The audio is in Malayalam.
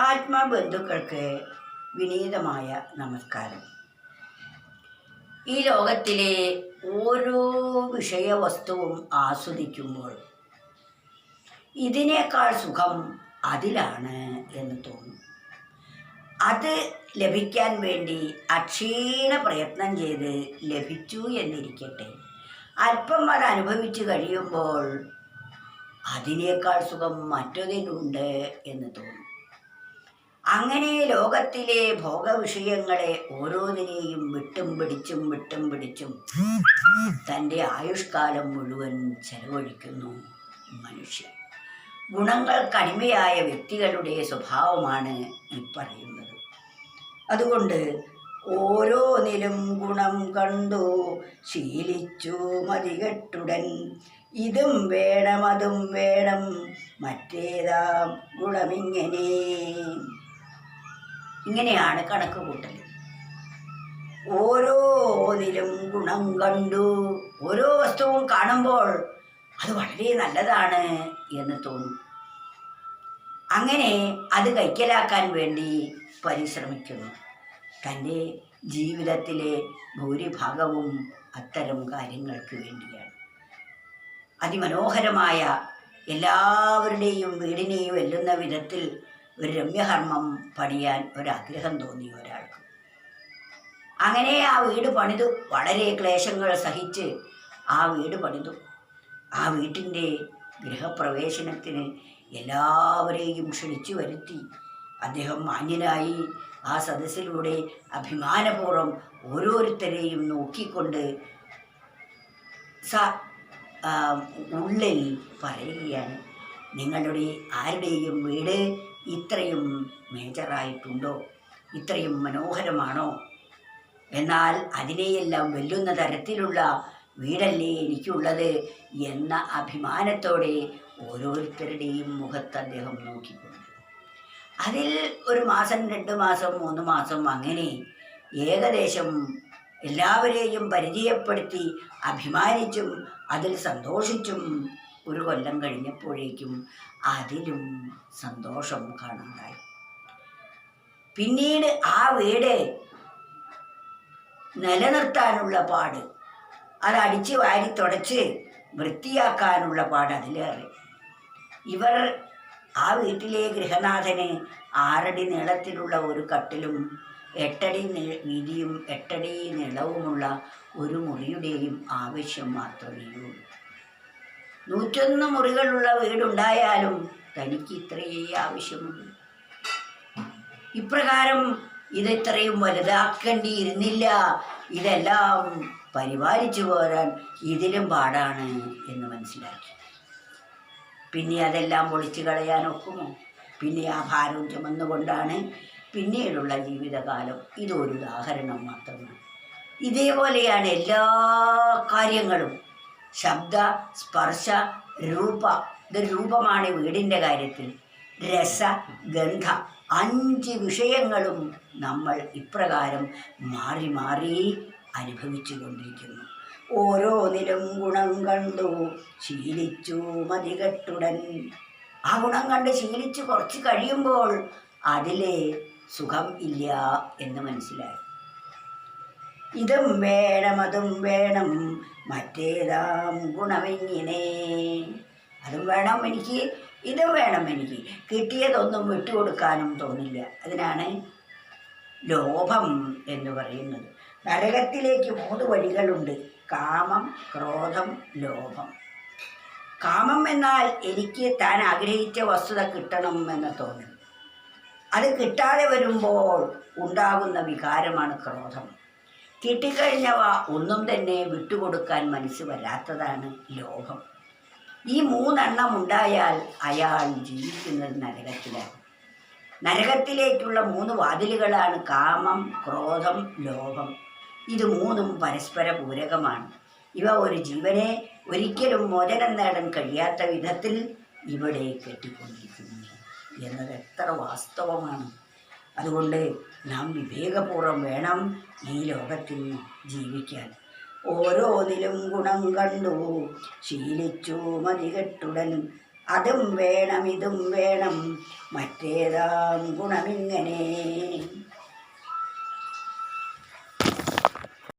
ആത്മബന്ധുക്കൾക്ക് വിനീതമായ നമസ്കാരം. ഈ ലോകത്തിലെ ഓരോ വിഷയവസ്തുവും ആസ്വദിക്കുമ്പോൾ ഇതിനേക്കാൾ സുഖം അതിലാണ് എന്ന് തോന്നും. അത് ലഭിക്കാൻ വേണ്ടി അക്ഷീണ പ്രയത്നം ചെയ്ത് ലഭിച്ചു എന്നിരിക്കട്ടെ. അല്പം അത് അനുഭവിച്ചു കഴിയുമ്പോൾ അതിനേക്കാൾ സുഖം മറ്റൊന്നിനുണ്ട് എന്ന് തോന്നും. അങ്ങനെ ലോകത്തിലെ ഭോഗവിഷയങ്ങളെ ഓരോന്നിനെയും വിട്ടും പിടിച്ചും വിട്ടും പിടിച്ചും തന്റെ ആയുഷ്കാലം മുഴുവൻ ചെലവഴിക്കുന്നു മനുഷ്യൻ. ഗുണങ്ങൾ കടിമയായ വ്യക്തികളുടെ സ്വഭാവമാണ് ഈ പറയുന്നത്. അതുകൊണ്ട് ഓരോന്നിലും ഗുണം കണ്ടു ശീലിച്ചു മതികെട്ടുടൻ. ഇതും വേണം അതും വേണം മറ്റേതാം ഗുണമിങ്ങനെ. ഇങ്ങനെയാണ് കണക്ക് കൂട്ടൽ ഓരോന്നിലും ഗുണം കണ്ടു ഓരോ വസ്തുവും കാണുമ്പോൾ അത് വളരെ നല്ലതാണ് എന്ന് തോന്നും. അങ്ങനെ അത് കൈക്കലാക്കാൻ വേണ്ടി പരിശ്രമിക്കുന്നു. തന്റെ ജീവിതത്തിലെ ഭൂരിഭാഗവും അത്തരം കാര്യങ്ങൾക്ക് വേണ്ടിയാണ്. അതിമനോഹരമായ എല്ലാവരുടെയും വീടിനെയും വെല്ലുന്ന വിധത്തിൽ ഒരു രമ്യകർമ്മം പണിയാൻ ഒരാഗ്രഹം തോന്നി ഒരാൾക്ക്. അങ്ങനെ ആ വീട് പണിതു. വളരെ ക്ലേശങ്ങൾ സഹിച്ച് ആ വീട് പണിതു. ആ വീട്ടിന്റെ ഗൃഹപ്രവേശനത്തിന് എല്ലാവരെയും ക്ഷണിച്ചു വരുത്തി. അദ്ദേഹം മാന്യനായി ആ സദസ്സിലൂടെ അഭിമാനപൂർവം ഓരോരുത്തരെയും നോക്കിക്കൊണ്ട് സ ഉള്ളിൽ പറയുകയാണ് നിങ്ങളുടെ ആരുടെയും വീട് ഇത്രയും മേജറായിട്ടുണ്ടോ? ഇത്രയും മനോഹരമാണോ? എന്നാൽ അതിനെയെല്ലാം വെല്ലുന്ന തരത്തിലുള്ള വീടല്ലേ എനിക്കുള്ളത് എന്ന അഭിമാനത്തോടെ ഓരോരുത്തരുടെയും മുഖത്ത് അദ്ദേഹം നോക്കിക്കൊണ്ട്. അതിൽ ഒരു മാസം രണ്ട് മാസം മൂന്ന് മാസം അങ്ങനെ ഏകദേശം എല്ലാവരെയും പരിചയപ്പെടുത്തി അഭിമാനിച്ചും അതിൽ സന്തോഷിച്ചും ഒരു കൊല്ലം കഴിഞ്ഞപ്പോഴേക്കും അതിലും സന്തോഷം കാണാതായി. പിന്നീട് ആ വീട് നിലനിർത്താനുള്ള പാട് അത് അടിച്ച് വാരി തുടച്ച് വൃത്തിയാക്കാനുള്ള പാട് അതിലേറെ. ഇവർ ആ വീട്ടിലെ ഗൃഹനാഥന് ആറടി നീളത്തിലുള്ള ഒരു കട്ടിലും എട്ടടി വീതിയും എട്ടടി നീളവുമുള്ള ഒരു മുറിയുടെയും ആവശ്യം മാത്രമേ ഉള്ളൂ. നൂറ്റൊന്ന് മുറികളുള്ള വീടുണ്ടായാലും തനിക്ക് ഇത്രയേ ആവശ്യമുള്ളൂ. ഇപ്രകാരം ഇതെത്രയും വലുതാക്കേണ്ടിയിരുന്നില്ല. ഇതെല്ലാം പരിപാലിച്ചു പോരാൻ ഇതിലും പാടാണ് എന്ന് മനസ്സിലാക്കി. പിന്നെ അതെല്ലാം പൊളിച്ചു കളയാനൊക്കുമോ പിന്നെ ആ ഭാരം ചുമന്നുകൊണ്ടാണ് പിന്നീടുള്ള ജീവിതകാലം ഇതൊരു ഉദാഹരണം മാത്രമാണ്. ഇതേപോലെയാണ് എല്ലാ കാര്യങ്ങളും. ശബ്ദ സ്പർശ രൂപ. ഇത് രൂപമാണ് വീടിന്റെ കാര്യത്തിൽ. രസ ഗന്ധ അഞ്ച് വിഷയങ്ങളും നമ്മൾ ഇപ്രകാരം മാറി മാറി അനുഭവിച്ചു കൊണ്ടിരിക്കുന്നു ഓരോന്നിലും ഗുണം കണ്ടു ശീലിച്ചു മതികെട്ടുടൻ ആ ഗുണം കണ്ട് ശീലിച്ച് കുറച്ച് കഴിയുമ്പോൾ അതിലെ സുഖം ഇല്ല എന്ന് മനസ്സിലായി. ഇതും വേണം അതും വേണം. മറ്റേതാം ഗുണമെങ്ങനെ. അതും വേണം എനിക്ക് ഇതും വേണം എനിക്ക്. കിട്ടിയതൊന്നും വിട്ടുകൊടുക്കാനും തോന്നില്ല. അതിനാണ് ലോഭം എന്ന് പറയുന്നത്. നരകത്തിലേക്ക് മൂന്ന് വഴികളുണ്ട് കാമം ക്രോധം ലോഭം. കാമം എന്നാൽ എനിക്ക് താൻ ആഗ്രഹിച്ച വസ്തുത കിട്ടണം എന്ന് തോന്നും. അത് കിട്ടാതെ വരുമ്പോൾ ഉണ്ടാകുന്ന വികാരമാണ് ക്രോധം. കിട്ടിക്കഴിഞ്ഞവ ഒന്നും തന്നെ വിട്ടുകൊടുക്കാൻ മനസ്സ് വരാത്തതാണ് ലോകം. ഈ മൂന്നെണ്ണം ഉണ്ടായാൽ അയാൾ ജീവിക്കുന്നത് നരകത്തിലാണ്. നരകത്തിലേക്കുള്ള മൂന്ന് വാതിലുകളാണ് കാമം ക്രോധം ലോകം. ഇത് മൂന്നും പരസ്പര പൂരകമാണ്. ഇവ ഒരു ജീവനെ ഒരിക്കലും മോചനം നേടാൻ കഴിയാത്ത വിധത്തിൽ ഇവിടെ കെട്ടിക്കൊണ്ടിരിക്കുന്നു. എന്നത് എത്ര വാസ്തവമാണ്. അതുകൊണ്ട് നാം വിവേകപൂർവം വേണം ഈ ലോകത്തിൽ ജീവിക്കാൻ. ഓരോന്നിലും ഗുണം കണ്ടു ശീലിച്ചു മതികെട്ടുടൻ. അതും വേണം ഇതും വേണം. മറ്റേതാം ഗുണമിങ്ങനെ